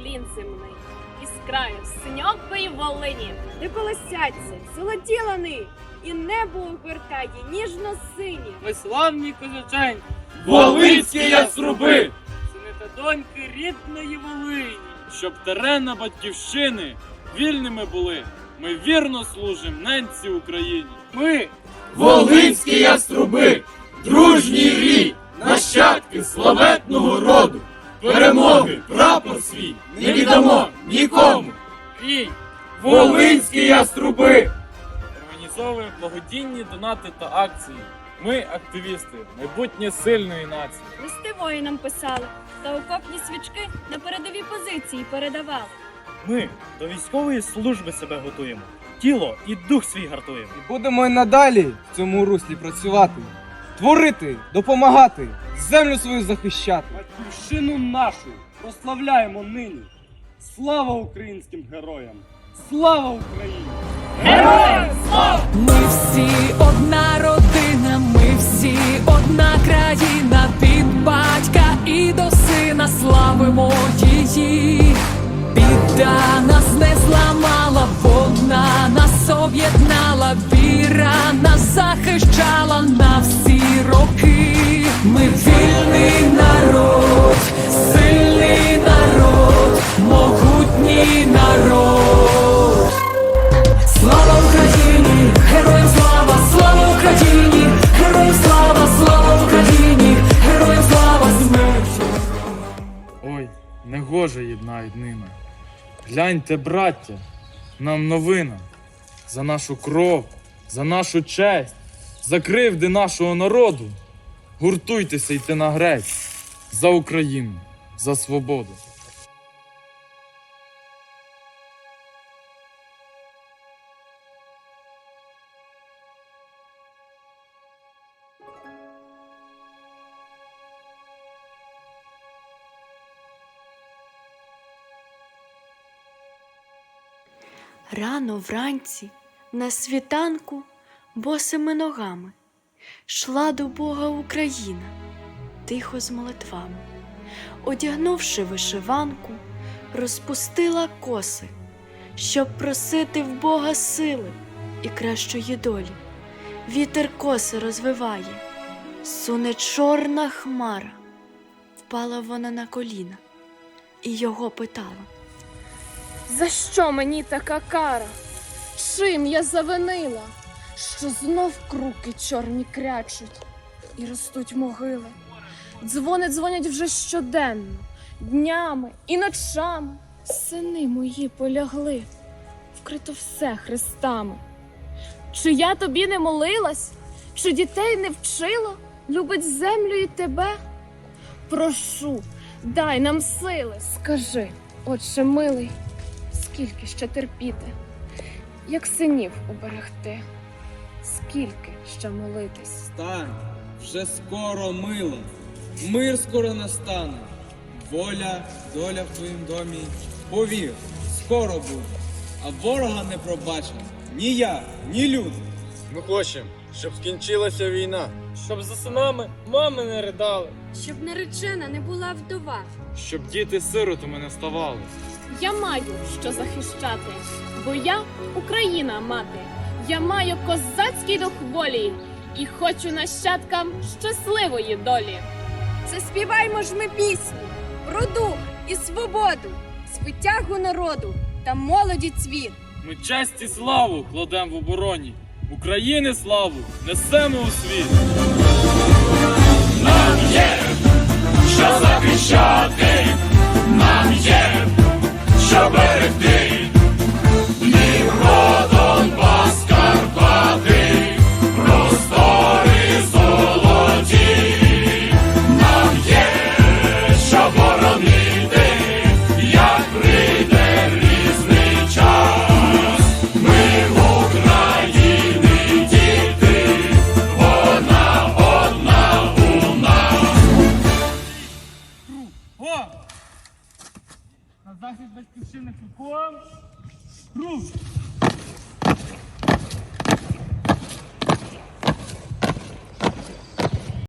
уклін земний. Із краю синьокої волині, де колосяться золоті лани, і небо обертає ніжно сині. Ми славні козаченьки, Волинські яструби! сини та доньки рідної Волині, щоб терена батьківщини вільними були. Ми вірно служим ненці Україні. Ми Волинські яструби! Дружній Волинські яструби! організовуємо благодійні донати та акції. Ми активісти, майбутнє сильної нації. Листи воїнам писали, та окопні свічки на передові позиції передавали. Ми до військової служби себе готуємо, тіло і дух свій гартуємо. І будемо й надалі в цьому руслі працювати, творити, допомагати, землю свою захищати. Батьківщину нашу прославляємо нині. Слава українським героям! Слава Україні! Ми всі одна родина, ми всі одна країна, від батька і до сина славимо її. Біда нас не зламала, вона нас об'єднала, віра нас захищала на всі роки. Ми вільний народ, сильний ними. Гляньте, браття, нам новина за нашу кров, за нашу честь, за кривди нашого народу. Гуртуйтеся йти на грець за Україну, за свободу. Рано вранці, на світанку, босими ногами, шла до Бога Україна, тихо з молитвами, одягнувши вишиванку, розпустила коси, щоб просити в Бога сили і кращої долі. Вітер коси розвиває, суне чорна хмара, впала вона на коліна і його питала. За що мені така кара? Чим я завинила? Що знов круки чорні крячуть і ростуть могили. Дзвони дзвонять вже щоденно, днями і ночами. Сини мої полягли, вкрито все хрестами. Чи я тобі не молилась, чи дітей не вчила, любить землю і тебе? Прошу, дай нам сили, скажи, отче милий, скільки ще терпіти, як синів уберегти, скільки ще молитись. Стань, вже скоро мило, мир скоро настане. Воля, доля в твоїм домі. Повір, скоро буде, а ворога не пробачить ні я, ні люди. Ми хочемо, щоб скінчилася війна. Щоб за синами мами не ридали, Щоб наречена не була вдова. щоб діти сиротами не ставали. Я маю що захищати, бо я Україна мати. Я маю козацький дух волі і хочу нащадкам щасливої долі. Заспіваймо ж ми пісню про дух і свободу, звитягу народу та молоді цвіт. Ми честь і славу кладемо в обороні. України славу несемо у світ. На захист. Рух!